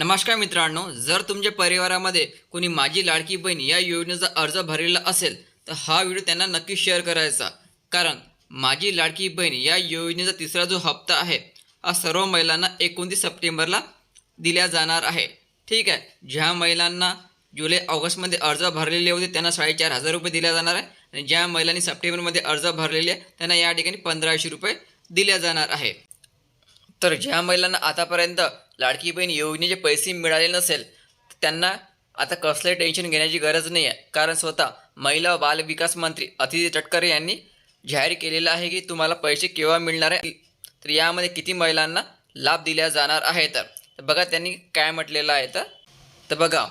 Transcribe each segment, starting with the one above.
नमस्कार मित्रांनो जर तुमच्या परिवारामध्ये कोणी माझी लाडकी बहीण या योजनेचा अर्ज भरलेला असेल तर हा व्हिडिओ त्यांना नक्की शेअर करायचा. कारण माझी लाडकी बहीण या योजनेचा तिसरा जो हप्ता आहे हा सर्व महिलांना एकोणतीस सप्टेंबरला दिल्या जाणार आहे. ठीक आहे ज्या महिलांना जुलै ऑगस्टमध्ये अर्ज भरलेले होते त्यांना साडेचार हजार रुपये दिल्या जाणार आहे आणि ज्या महिलांनी सप्टेंबरमध्ये अर्ज भरलेले आहे त्यांना या ठिकाणी पंधराशे रुपये दिल्या जाणार आहे. तर ज्या महिलांना आतापर्यंत लाडकी बहीण योजनेचे पैसे मिळाले नसेल तर त्यांना आता कसलंही टेन्शन घेण्याची गरज नाही आहे कारण स्वतः महिला व बाल विकास मंत्री अतिथी तटकरे यांनी जाहीर केलेलं आहे की तुम्हाला पैसे केव्हा मिळणार आहे? तर यामध्ये किती महिलांना लाभ दिला जाणार आहे तर बघा त्यांनी काय म्हटलेलं आहे तर तर बघा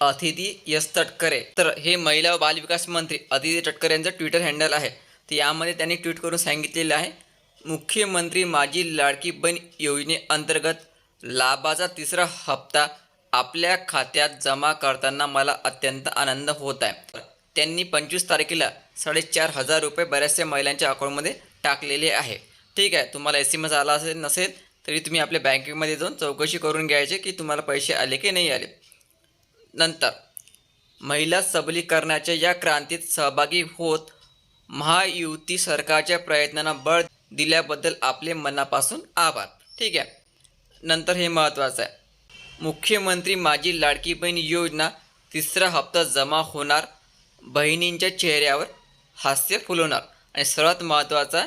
अतिथी यस तटकरे. तर हे महिला व बालविकास मंत्री अतिथी तटकरे यांचं ट्विटर हँडल आहे. तर यामध्ये त्यांनी ट्विट करून सांगितलेलं आहे मुख्यमंत्री माझी लाडकी बहीण योजनेअंतर्गत लाभाचा तिसरा हप्ता आपल्या खात्यात जमा करताना मला अत्यंत आनंद होत आहे. त्यांनी पंचवीस तारखेला साडेचार हजार रुपये बऱ्याचशा महिलांच्या अकाउंटमध्ये टाकलेले आहे. ठीक आहे तुम्हाला एस एम एस आला असेल नसेल तरी तुम्ही आपल्या बँकेमध्ये जाऊन चौकशी करून घ्यायचे की तुम्हाला पैसे आले की नाही आले. नंतर महिला सबलीकरणाच्या या क्रांतीत सहभागी होत महायुती सरकारच्या प्रयत्नांना बळ दिल्याबद्दल आपले मनापासून आभार. ठीक आहे. नंतर हे महत्त्वाचं आहे. मुख्यमंत्री माझी लाडकी बहीण योजना तिसरा हप्ता जमा होणार बहिणींच्या चेहऱ्यावर हास्य फुलवणार आणि सर्वात महत्त्वाचा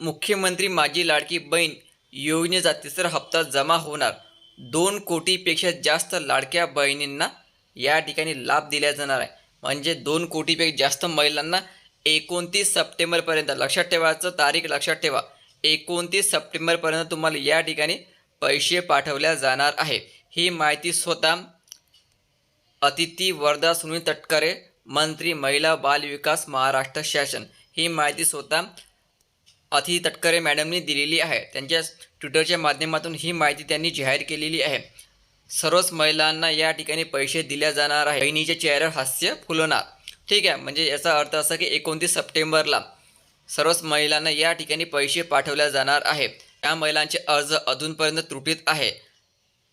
मुख्यमंत्री माझी लाडकी बहीण योजनेचा तिसरा हप्ता जमा होणार. दोन कोटीपेक्षा जास्त लाडक्या बहिणींना या ठिकाणी लाभ दिला जाणार आहे. म्हणजे दोन कोटीपेक्षा जास्त महिलांना एकोणतीस सप्टेंबरपर्यंत लक्षात ठेवायचं तारीख लक्षात ठेवा एकोणतीस सप्टेंबरपर्यंत तुम्हाला या ठिकाणी पैसे पाठवल्या जाणार आहे. ही माहिती स्वतः अतिथी वर्धा सुनील तटकरे मंत्री महिला बाल विकास महाराष्ट्र शासन. ही माहिती स्वतः अतिथी तटकरे मॅडमनी दिलेली आहे. त्यांच्या ट्विटरच्या माध्यमातून ही माहिती त्यांनी जाहीर केलेली आहे. सर्वच महिलांना या ठिकाणी पैसे दिल्या जाणार आहे बहिणीच्या चेहऱ्यावर हास्य फुलवणार. ठीक आहे म्हणजे याचा अर्थ असा की एकोणतीस सप्टेंबरला सर्वच महिलांना या ठिकाणी पैसे पाठवल्या जाणार आहे त्या महिलांचे अर्ज अजूनपर्यंत त्रुटीत आहे.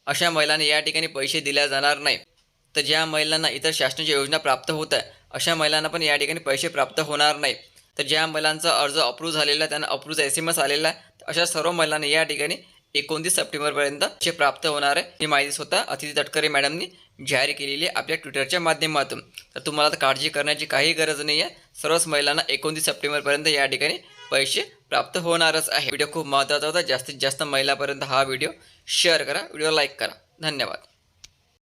अशा महिलांना या ठिकाणी पैसे दिल्या जाणार नाही तर ज्या महिलांना इतर शासनाच्या योजना प्राप्त होत आहे अशा महिलांना पण या ठिकाणी पैसे प्राप्त होणार नाही तर ज्या महिलांचा अर्ज अप्रूव्ह झालेला आहे त्यांना अप्रूव्ह एस एम एस आलेला आहे अशा सर्व महिलांना या ठिकाणी एकोणतीस सप्टेंबरपर्यंत चे प्राप्त होणार आहे. ही माहिती स्वतः अतिथी तटकरे मॅडमनी जाहीर केलेली आहे आपल्या ट्विटरच्या माध्यमातून. तर तुम्हाला काळजी करण्याची काही गरज नाही आहे. सर्वच महिलांना एकोणतीस सप्टेंबरपर्यंत या ठिकाणी पैसे प्राप्त होणारच आहे. व्हिडिओ खूप महत्त्वाचा होता. जास्तीत जास्त महिलापर्यंत हा व्हिडिओ शेअर करा. व्हिडिओ लाईक करा. धन्यवाद.